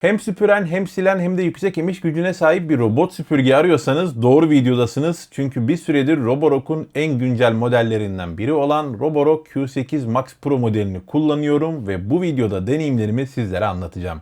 Hem süpüren hem silen hem de yüksek emiş gücüne sahip bir robot süpürge arıyorsanız doğru videodasınız. Çünkü bir süredir Roborok'un en güncel modellerinden biri olan Roborok Q8 Max Pro modelini kullanıyorum ve bu videoda deneyimlerimi sizlere anlatacağım.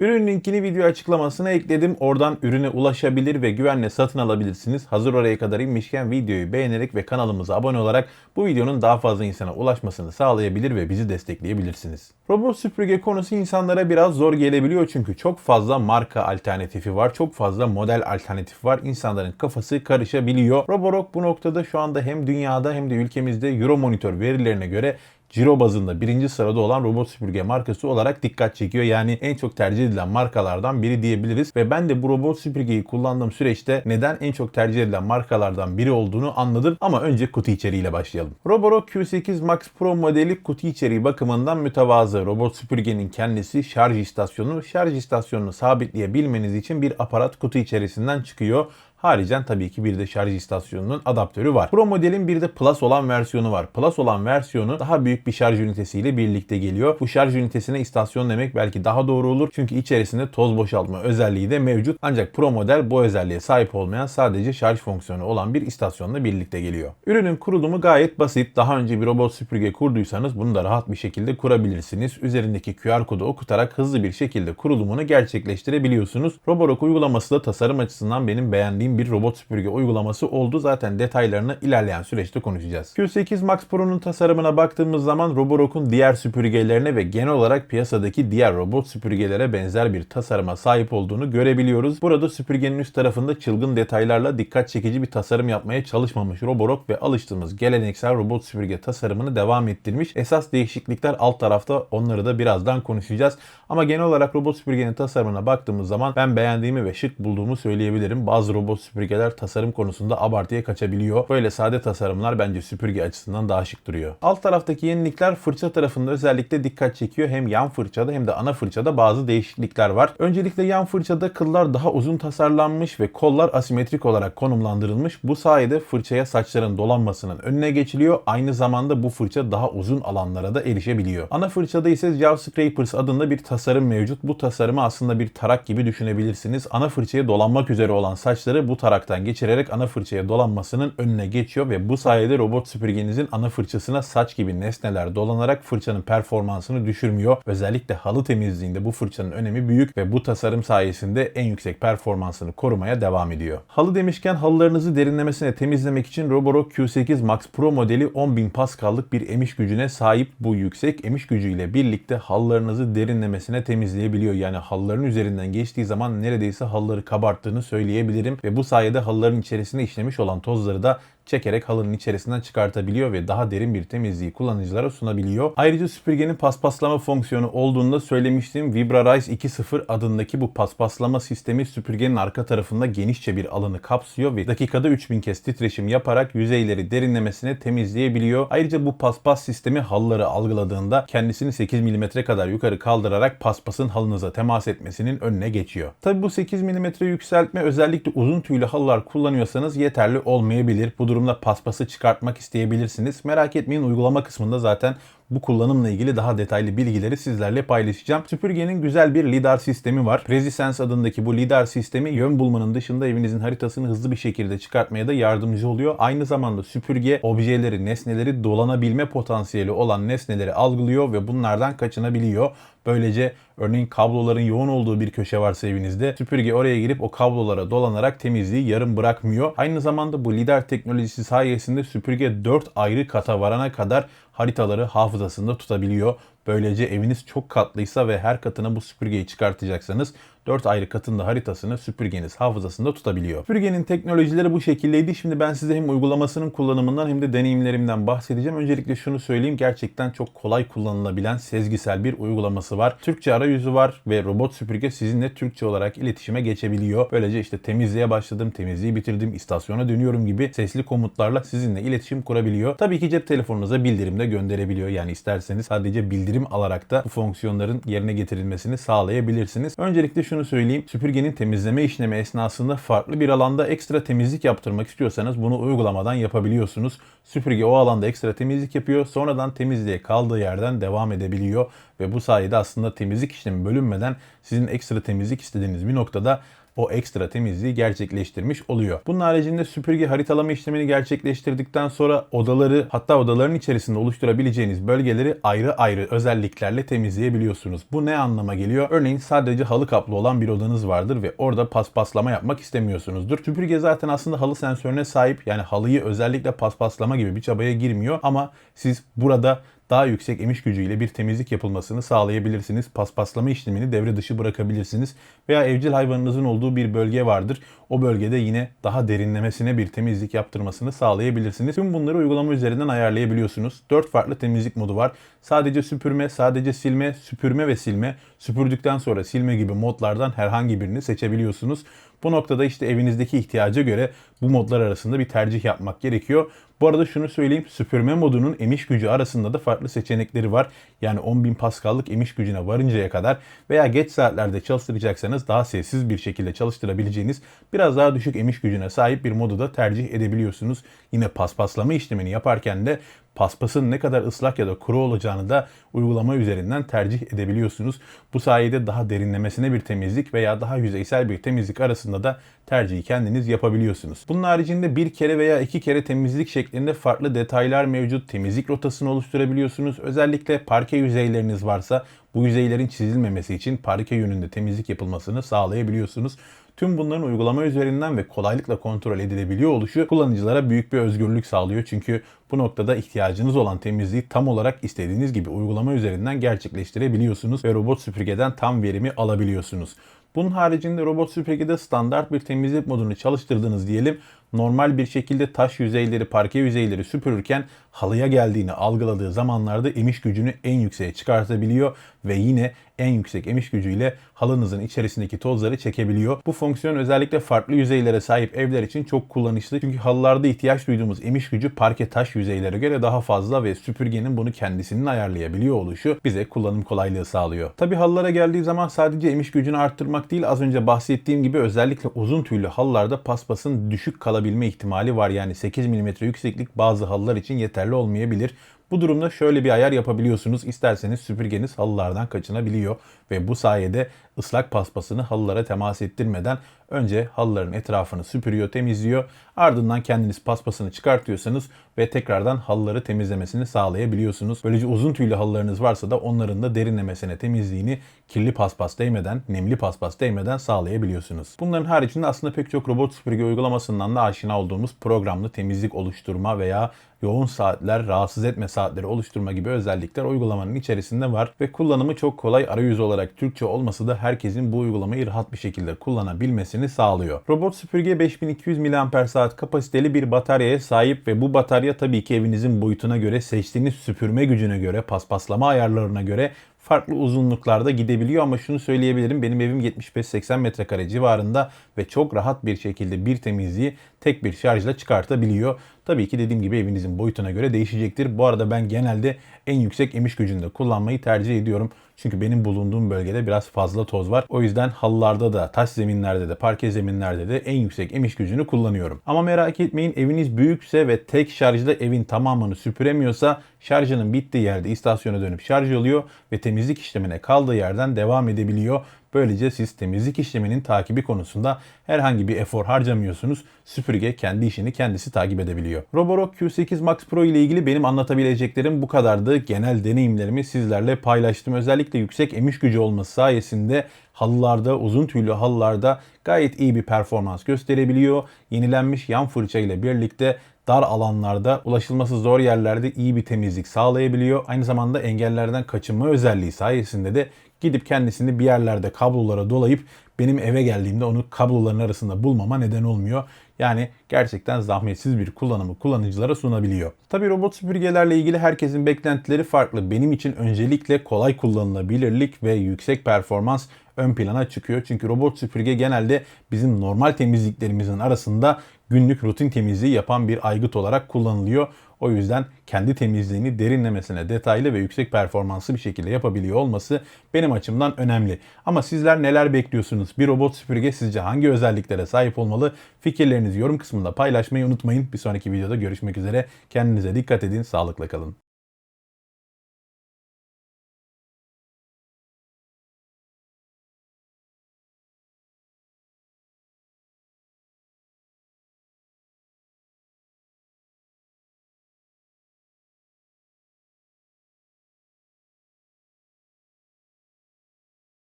Ürün linkini video açıklamasına ekledim. Oradan ürüne ulaşabilir ve güvenle satın alabilirsiniz. Hazır oraya kadar inmişken videoyu beğenerek ve kanalımıza abone olarak bu videonun daha fazla insana ulaşmasını sağlayabilir ve bizi destekleyebilirsiniz. Robot süpürge konusu insanlara biraz zor gelebiliyor çünkü çok fazla marka alternatifi var, çok fazla model alternatifi var. İnsanların kafası karışabiliyor. Roborock bu noktada şu anda hem dünyada hem de ülkemizde Euromonitor verilerine göre ciro bazında birinci sırada olan robot süpürge markası olarak dikkat çekiyor. Yani en çok tercih edilen markalardan biri diyebiliriz. Ve ben de bu robot süpürgeyi kullandığım süreçte neden en çok tercih edilen markalardan biri olduğunu anladım. Ama önce kutu içeriğiyle başlayalım. Roborock Q8 Max Pro modeli kutu içeriği bakımından mütevazı. Robot süpürgenin kendisi şarj istasyonu. Şarj istasyonunu sabitleyebilmeniz için bir aparat kutu içerisinden çıkıyor. Haricen tabii ki bir de şarj istasyonunun adaptörü var. Pro modelin bir de Plus olan versiyonu var. Plus olan versiyonu daha büyük bir şarj ünitesiyle birlikte geliyor. Bu şarj ünitesine istasyon demek belki daha doğru olur. Çünkü içerisinde toz boşaltma özelliği de mevcut. Ancak Pro model bu özelliğe sahip olmayan sadece şarj fonksiyonu olan bir istasyonla birlikte geliyor. Ürünün kurulumu gayet basit. Daha önce bir robot süpürge kurduysanız bunu da rahat bir şekilde kurabilirsiniz. Üzerindeki QR kodu okutarak hızlı bir şekilde kurulumunu gerçekleştirebiliyorsunuz. Roborock uygulaması da tasarım açısından benim beğendiğim bir robot süpürge uygulaması oldu. Zaten detaylarını ilerleyen süreçte konuşacağız. Q8 Max Pro'nun tasarımına baktığımız zaman Roborock'un diğer süpürgelerine ve genel olarak piyasadaki diğer robot süpürgelere benzer bir tasarıma sahip olduğunu görebiliyoruz. Burada süpürgenin üst tarafında çılgın detaylarla dikkat çekici bir tasarım yapmaya çalışmamış Roborock ve alıştığımız geleneksel robot süpürge tasarımını devam ettirmiş. Esas değişiklikler alt tarafta onları da birazdan konuşacağız. Ama genel olarak robot süpürgenin tasarımına baktığımız zaman ben beğendiğimi ve şık bulduğumu söyleyebilirim. Bazı robot süpürgeler tasarım konusunda abartıya kaçabiliyor. Böyle sade tasarımlar bence süpürge açısından daha şık duruyor. Alt taraftaki yenilikler fırça tarafında özellikle dikkat çekiyor. Hem yan fırçada hem de ana fırçada bazı değişiklikler var. Öncelikle yan fırçada kıllar daha uzun tasarlanmış ve kollar asimetrik olarak konumlandırılmış. Bu sayede fırçaya saçların dolanmasının önüne geçiliyor. Aynı zamanda bu fırça daha uzun alanlara da erişebiliyor. Ana fırçada ise Jaw Scrapers adında bir tasarım mevcut. Bu tasarımı aslında bir tarak gibi düşünebilirsiniz. Ana fırçaya dolanmak üzere olan saçları bu taraktan geçirerek ana fırçaya dolanmasının önüne geçiyor ve bu sayede robot süpürgenizin ana fırçasına saç gibi nesneler dolanarak fırçanın performansını düşürmüyor. Özellikle halı temizliğinde bu fırçanın önemi büyük ve bu tasarım sayesinde en yüksek performansını korumaya devam ediyor. Halı demişken halılarınızı derinlemesine temizlemek için Roborock Q8 Max Pro modeli 10.000 Pascal'lık bir emiş gücüne sahip bu yüksek emiş gücüyle birlikte halılarınızı derinlemesine temizleyebiliyor. Yani halıların üzerinden geçtiği zaman neredeyse halıları kabarttığını söyleyebilirim ve bu sayede halıların içerisinde işlemiş olan tozları da çekerek halının içerisinden çıkartabiliyor ve daha derin bir temizliği kullanıcılara sunabiliyor. Ayrıca süpürgenin paspaslama fonksiyonu olduğunda söylemiştim. VibraRise 2.0 adındaki bu paspaslama sistemi süpürgenin arka tarafında genişçe bir alanı kapsıyor ve dakikada 3000 kez titreşim yaparak yüzeyleri derinlemesine temizleyebiliyor. Ayrıca bu paspas sistemi halıları algıladığında kendisini 8 mm kadar yukarı kaldırarak paspasın halınıza temas etmesinin önüne geçiyor. Tabi bu 8 mm yükseltme özellikle uzun tüylü halılar kullanıyorsanız yeterli olmayabilir. Bu durumda paspası çıkartmak isteyebilirsiniz. Merak etmeyin uygulama kısmında zaten bu kullanımla ilgili daha detaylı bilgileri sizlerle paylaşacağım. Süpürgenin güzel bir lidar sistemi var. Presisense adındaki bu lidar sistemi yön bulmanın dışında evinizin haritasını hızlı bir şekilde çıkartmaya da yardımcı oluyor. Aynı zamanda süpürge objeleri, nesneleri dolanabilme potansiyeli olan nesneleri algılıyor ve bunlardan kaçınabiliyor. Böylece örneğin kabloların yoğun olduğu bir köşe varsa evinizde süpürge oraya girip o kablolara dolanarak temizliği yarım bırakmıyor. Aynı zamanda bu lidar teknolojisi sayesinde süpürge 4 ayrı kata varana kadar haritaları hafızasında tutabiliyor. Böylece eviniz çok katlıysa ve her katına bu süpürgeyi çıkartacaksanız 4 ayrı katında haritasını süpürgeniz hafızasında tutabiliyor. Süpürgenin teknolojileri bu şekildeydi. Şimdi ben size hem uygulamasının kullanımından hem de deneyimlerimden bahsedeceğim. Öncelikle şunu söyleyeyim. Gerçekten çok kolay kullanılabilen sezgisel bir uygulaması var. Türkçe arayüzü var ve robot süpürge sizinle Türkçe olarak iletişime geçebiliyor. Böylece işte temizliğe başladım, temizliği bitirdim, istasyona dönüyorum gibi sesli komutlarla sizinle iletişim kurabiliyor. Tabii ki cep telefonunuza bildirim de gönderebiliyor. Yani isterseniz sadece bildirim alarak da bu fonksiyonların yerine getirilmesini sağlayabilirsiniz. Öncelikle şunu şunu söyleyeyim. Süpürgenin temizleme işlemi esnasında farklı bir alanda ekstra temizlik yaptırmak istiyorsanız bunu uygulamadan yapabiliyorsunuz. Süpürge o alanda ekstra temizlik yapıyor. Sonradan temizliğe kaldığı yerden devam edebiliyor. Ve bu sayede aslında temizlik işlemi bölünmeden sizin ekstra temizlik istediğiniz bir noktada o ekstra temizliği gerçekleştirmiş oluyor. Bunun haricinde süpürge haritalama işlemini gerçekleştirdikten sonra odaları hatta odaların içerisinde oluşturabileceğiniz bölgeleri ayrı ayrı özelliklerle temizleyebiliyorsunuz. Bu ne anlama geliyor? Örneğin sadece halı kaplı olan bir odanız vardır ve orada paspaslama yapmak istemiyorsunuzdur. Süpürge zaten aslında halı sensörüne sahip yani halıyı özellikle paspaslama gibi bir çabaya girmiyor ama siz burada daha yüksek emiş gücüyle bir temizlik yapılmasını sağlayabilirsiniz. Paspaslama işlemini devre dışı bırakabilirsiniz. Veya evcil hayvanınızın olduğu bir bölge vardır. O bölgede yine daha derinlemesine bir temizlik yaptırmasını sağlayabilirsiniz. Tüm bunları uygulama üzerinden ayarlayabiliyorsunuz. 4 farklı temizlik modu var. Sadece süpürme, sadece silme, süpürme ve silme, süpürdükten sonra silme gibi modlardan herhangi birini seçebiliyorsunuz. Bu noktada işte evinizdeki ihtiyaca göre bu modlar arasında bir tercih yapmak gerekiyor. Bu arada şunu söyleyeyim süpürme modunun emiş gücü arasında da farklı seçenekleri var. Yani 10.000 Pascal'lık emiş gücüne varıncaya kadar veya geç saatlerde çalıştıracaksanız daha sessiz bir şekilde çalıştırabileceğiniz biraz daha düşük emiş gücüne sahip bir modu da tercih edebiliyorsunuz. Yine paspaslama işlemini yaparken de paspasın ne kadar ıslak ya da kuru olacağını da uygulama üzerinden tercih edebiliyorsunuz. Bu sayede daha derinlemesine bir temizlik veya daha yüzeysel bir temizlik arasında da tercihi kendiniz yapabiliyorsunuz. Bunun haricinde bir kere veya iki kere temizlik şeklinde farklı detaylar mevcut. Temizlik rotasını oluşturabiliyorsunuz. Özellikle parke yüzeyleriniz varsa bu yüzeylerin çizilmemesi için parke yönünde temizlik yapılmasını sağlayabiliyorsunuz. Tüm bunların uygulama üzerinden ve kolaylıkla kontrol edilebiliyor oluşu kullanıcılara büyük bir özgürlük sağlıyor. Çünkü bu noktada ihtiyacınız olan temizliği tam olarak istediğiniz gibi uygulama üzerinden gerçekleştirebiliyorsunuz ve robot süpürgeden tam verimi alabiliyorsunuz. Bunun haricinde robot süpürgede standart bir temizlik modunu çalıştırdınız diyelim. Normal bir şekilde taş yüzeyleri, parke yüzeyleri süpürürken halıya geldiğini algıladığı zamanlarda emiş gücünü en yükseğe çıkartabiliyor ve yine en yüksek emiş gücüyle halınızın içerisindeki tozları çekebiliyor. Bu fonksiyon özellikle farklı yüzeylere sahip evler için çok kullanışlı. Çünkü halılarda ihtiyaç duyduğumuz emiş gücü parke taş yüzeylere göre daha fazla ve süpürgenin bunu kendisinin ayarlayabiliyor oluşu bize kullanım kolaylığı sağlıyor. Tabi halılara geldiği zaman sadece emiş gücünü arttırmak değil az önce bahsettiğim gibi özellikle uzun tüylü halılarda paspasın düşük kalabilme ihtimali var. Yani 8 mm yükseklik bazı halılar için yeterli olmayabilir. Bu durumda şöyle bir ayar yapabiliyorsunuz. İsterseniz süpürgeniz halılardan kaçınabiliyor ve bu sayede ıslak paspasını halılara temas ettirmeden önce halıların etrafını süpürüyor, temizliyor. Ardından kendiniz paspasını çıkartıyorsanız ve tekrardan halıları temizlemesini sağlayabiliyorsunuz. Böylece uzun tüylü halılarınız varsa da onların da derinlemesine temizliğini kirli paspas değmeden, nemli paspas değmeden sağlayabiliyorsunuz. Bunların haricinde aslında pek çok robot süpürge uygulamasından da aşina olduğumuz programlı temizlik oluşturma veya yoğun saatler, rahatsız etme saatleri oluşturma gibi özellikler uygulamanın içerisinde var ve kullanımı çok kolay arayüz olarak Türkçe olması da herkesin bu uygulamayı rahat bir şekilde kullanabilmesini sağlıyor. Robot süpürge 5200 mAh kapasiteli bir bataryaya sahip ve bu batarya tabii ki evinizin boyutuna göre, seçtiğiniz süpürme gücüne göre, paspaslama ayarlarına göre farklı uzunluklarda gidebiliyor ama şunu söyleyebilirim benim evim 75-80 metrekare civarında ve çok rahat bir şekilde bir temizliği tek bir şarjla çıkartabiliyor. Tabii ki dediğim gibi evinizin boyutuna göre değişecektir. Bu arada ben genelde en yüksek emiş gücünde kullanmayı tercih ediyorum. Çünkü benim bulunduğum bölgede biraz fazla toz var. O yüzden halılarda da, taş zeminlerde de, parke zeminlerde de en yüksek emiş gücünü kullanıyorum. Ama merak etmeyin eviniz büyükse ve tek şarjda evin tamamını süpüremiyorsa şarjının bittiği yerde istasyona dönüp şarj oluyor ve temizlik işlemine kaldığı yerden devam edebiliyor. Böylece siz temizlik işleminin takibi konusunda herhangi bir efor harcamıyorsunuz. Süpürge kendi işini kendisi takip edebiliyor. Roborock Q8 Max Pro ile ilgili benim anlatabileceklerim bu kadardı. Genel deneyimlerimi sizlerle paylaştım. Özellikle yüksek emiş gücü olması sayesinde halılarda, uzun tüylü halılarda gayet iyi bir performans gösterebiliyor. Yenilenmiş yan fırça ile birlikte dar alanlarda, ulaşılması zor yerlerde iyi bir temizlik sağlayabiliyor. Aynı zamanda engellerden kaçınma özelliği sayesinde de gidip kendisini bir yerlerde kablolara dolayıp benim eve geldiğimde onu kabloların arasında bulmama neden olmuyor. Yani gerçekten zahmetsiz bir kullanımı kullanıcılara sunabiliyor. Tabi robot süpürgelerle ilgili herkesin beklentileri farklı. Benim için öncelikle kolay kullanılabilirlik ve yüksek performans ön plana çıkıyor. Çünkü robot süpürge genelde bizim normal temizliklerimizin arasında günlük rutin temizliği yapan bir aygıt olarak kullanılıyor. O yüzden kendi temizliğini derinlemesine detaylı ve yüksek performanslı bir şekilde yapabiliyor olması benim açımdan önemli. Ama sizler neler bekliyorsunuz? Bir robot süpürge sizce hangi özelliklere sahip olmalı? Fikirlerinizi yorum kısmında paylaşmayı unutmayın. Bir sonraki videoda görüşmek üzere. Kendinize dikkat edin, sağlıkla kalın.